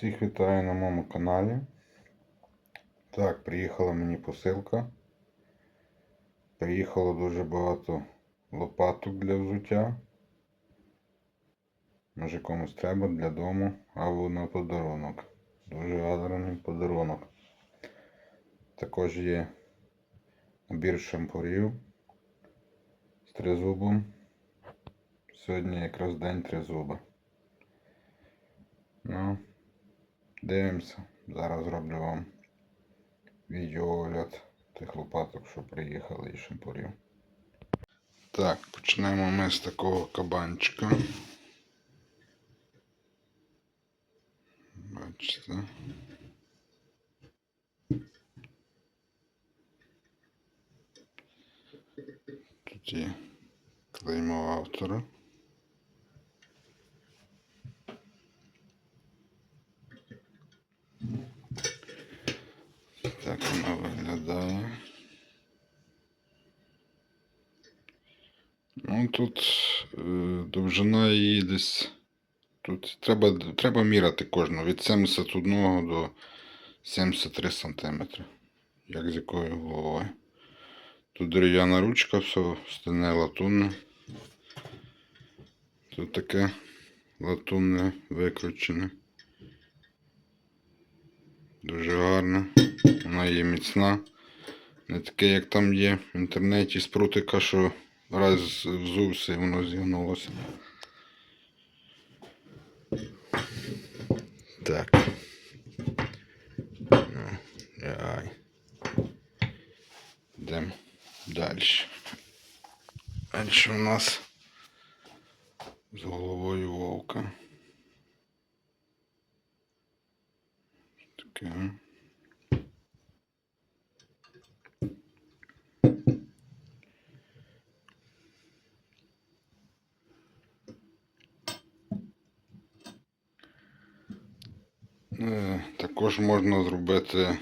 Всіх вітаю на моєму каналі. Так, приїхала мені посилка. Приїхало дуже багато лопаток для взуття. Може комусь треба для дому або на подарунок. Дуже гарний подарунок. Також є набір шампурів з тризубом. Сьогодні якраз день тризуба. Ну, дивимося. Зараз зроблю вам відеоогляд тих лопаток, що приїхали і шампурів. Так, почнемо ми з такого кабанчика. Бачите. Тут є клеймо автора. Так вона виглядає. Ну тут е, довжина її десь. Тут треба, треба міряти кожну від 71 до 73 см. Як з якою головою. Тут дерев'яна ручка, все стальне латунне. Тут таке латунне викручене. Дуже гарна. Вона є міцна. Не таке, як там є в інтернеті з прутика, що раз взувся і воно зігнулося. Так. Ну, яй. Йдемо далі. Далі у нас з головою вовка. Таке. Е, Також можна зробити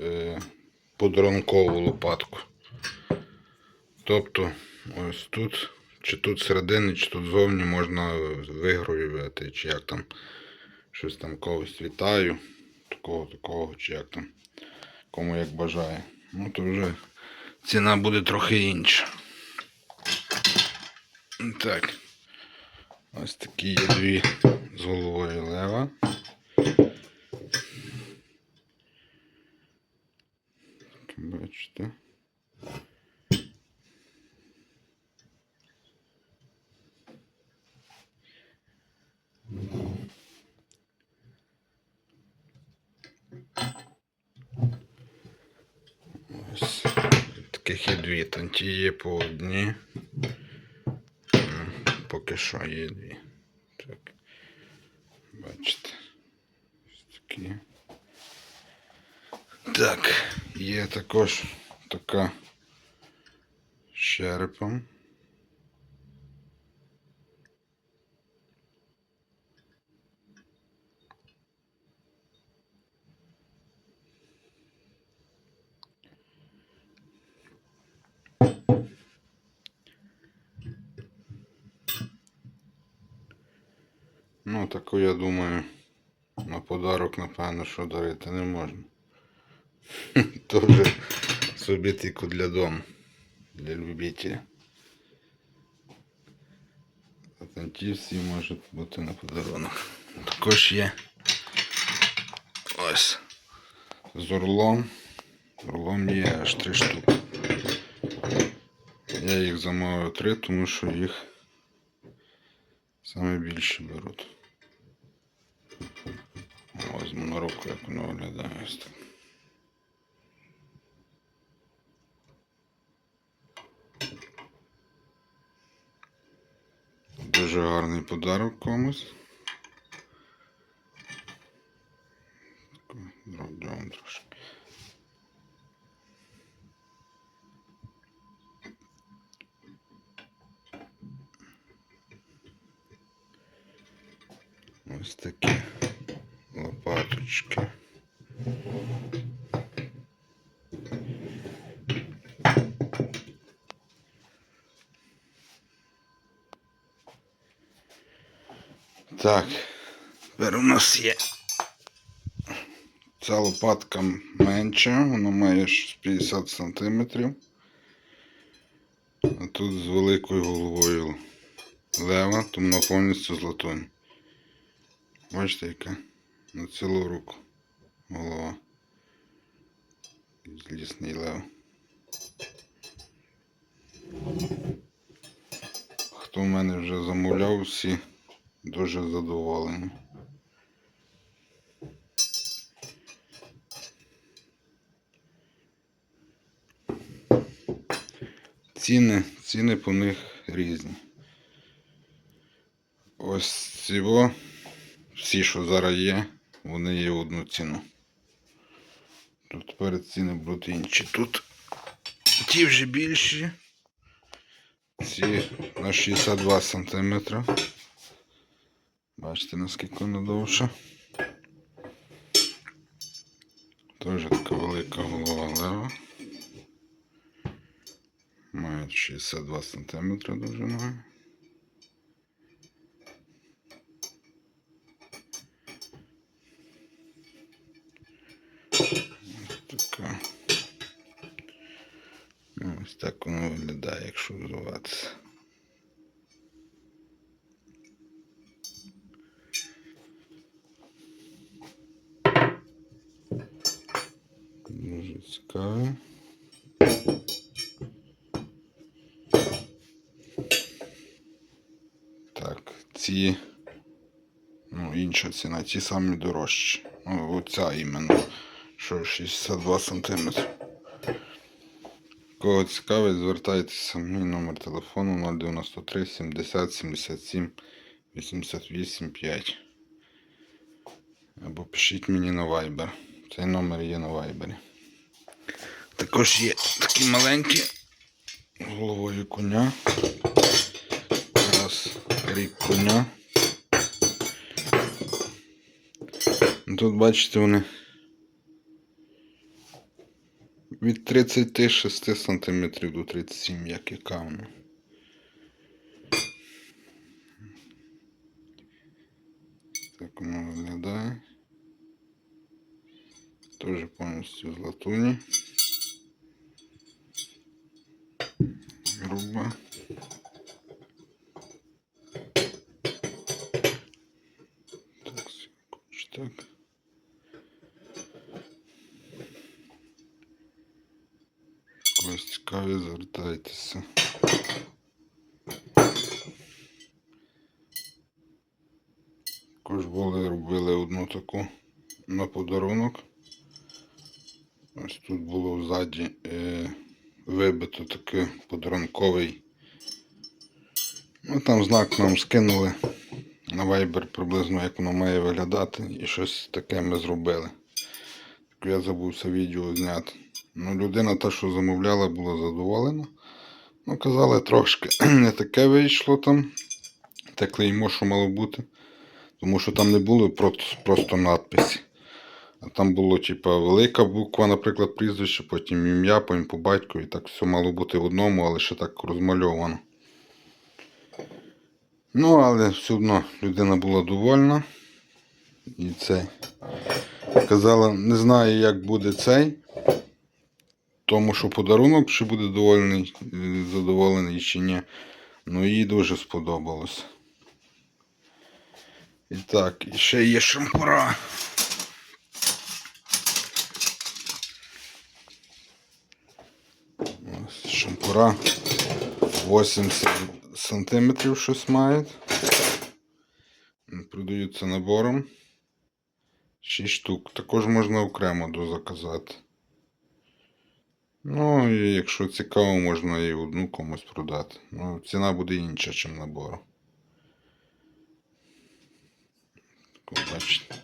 е, подарункову лопатку. Тобто ось тут, чи тут всередині, чи тут зовні можна вигравувати, чи як там щось там когось вітаю, такого, такого, чи як там, кому як бажає. Ну то вже ціна буде трохи інша. Так. Ось такі є дві з головою лева. Бачите. Таких є дві. Там є по одній. М, Поки що є дві. Так. Бачите. Ось такі. Так, є також така з черепом. Ну, таку, я думаю, на подарок, напевно, що дарити не можна. То вже собі тільки для дому, для любителя. А ті всі бути на подарунок. Також є ось з орлом. Орлом є аж три штуки. Я їх замовив три, тому що їх саме більше беруть. Ось руку, як воно виглядає ось так. Дуже гарний подарок комусь. Вам трошки. Ось такі лопаточки. Так, тепер у нас є Ця лопатка менша, вона має ж 50 см. А тут з великою головою лева, тому вона повністю з латунь. Бачите, яка на цілу руку голова. Злісний лев. Хто в мене вже замовляв, всі дуже задоволені. Ціни, ціни по них різні. Ось цього, всі, що зараз є, вони є одну ціну. Тут тепер ціни будуть інші. Тут ті вже більші. Ці на 62 см. Бачите, наскільки вона довша. Теж така велика голова лева. Мають 62 см довжиною. Така. Ось так воно виглядає, якщо взуватися. Дуже цікаво. Так, ці. Ну, інша ціна, ті самі дорожчі. Ну, оця іменно, що 62 см. Кого цікавить, звертайтеся. Мій номер телефону 093 70 77 88 5. Або пишіть мені на Viber. Цей номер є на Viber. Також є такі маленькі головою коня. Коня. Ну, Тут бачите вони від 36 см до 37, як і кавно. Так воно виглядає. Теж повністю з латуні. Груба. Так, секундочку, так. Когось цікаві, звертайтеся. Також були робили одну таку на подарунок. Ось тут було ззаді е, вибито такий подарунковий. Ну там знак нам скинули на Viber приблизно як воно має виглядати і щось таке ми зробили. Так я забувся відео зняти. Ну, людина та, що замовляла, була задоволена. Ну, казали, трошки не таке вийшло там. Те клеймо, що мало бути. Тому що там не було просто, надписі. А там було, типа, велика буква, наприклад, прізвище, потім ім'я, потім по батькові. Так все мало бути в одному, але ще так розмальовано. Ну, але все одно людина була довольна. І це. Казала, не знаю, як буде цей. Тому що подарунок, чи буде довольний, е, задоволений чи ні. Ну їй дуже сподобалось. І так, і ще є шампура. Ось шампура 80 сантиметрів щось мають. Продаються набором. 6 штук. Також можна окремо дозаказати. Ну, і якщо цікаво, можна і одну комусь продати. Ну, ціна буде інша, ніж набору. Бачите.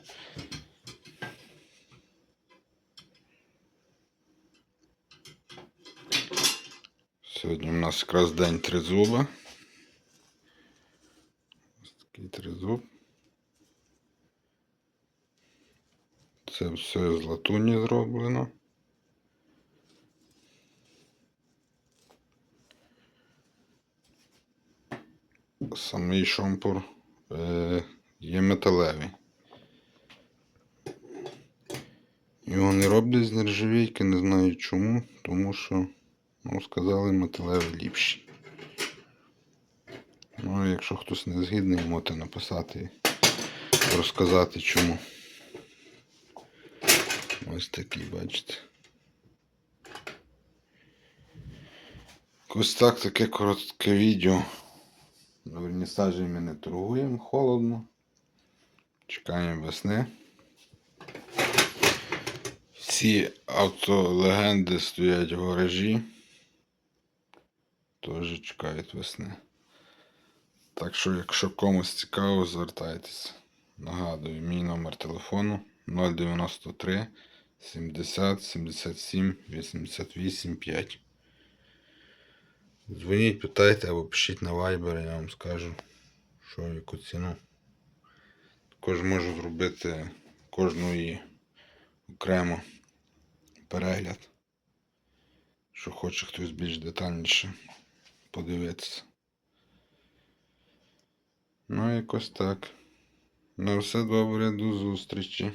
Сьогодні у нас якраз день тризуба. Ось такий тризуб. Це все з латуні зроблено. Самий шампур е, є металевий. Його не роблять з нержавійки, не знаю чому, тому що, ну, сказали, металеві ліпші. Ну, якщо хтось не згідний, можете написати і розказати чому. Ось такий, бачите. Ось так таке коротке відео. На вернісажі ми не торгуємо, холодно. Чекаємо весни. Всі автолегенди стоять в гаражі. Теж чекають весни. Так що, якщо комусь цікаво, звертайтеся. Нагадую, мій номер телефону 093 70 77 88 5. Дзвоніть, питайте або пишіть на Viber, я вам скажу, що яку ціну. Також можу зробити кожної окремо перегляд. Що хоче хтось більш детальніше подивитися. Ну, якось так. На все добре, до зустрічі.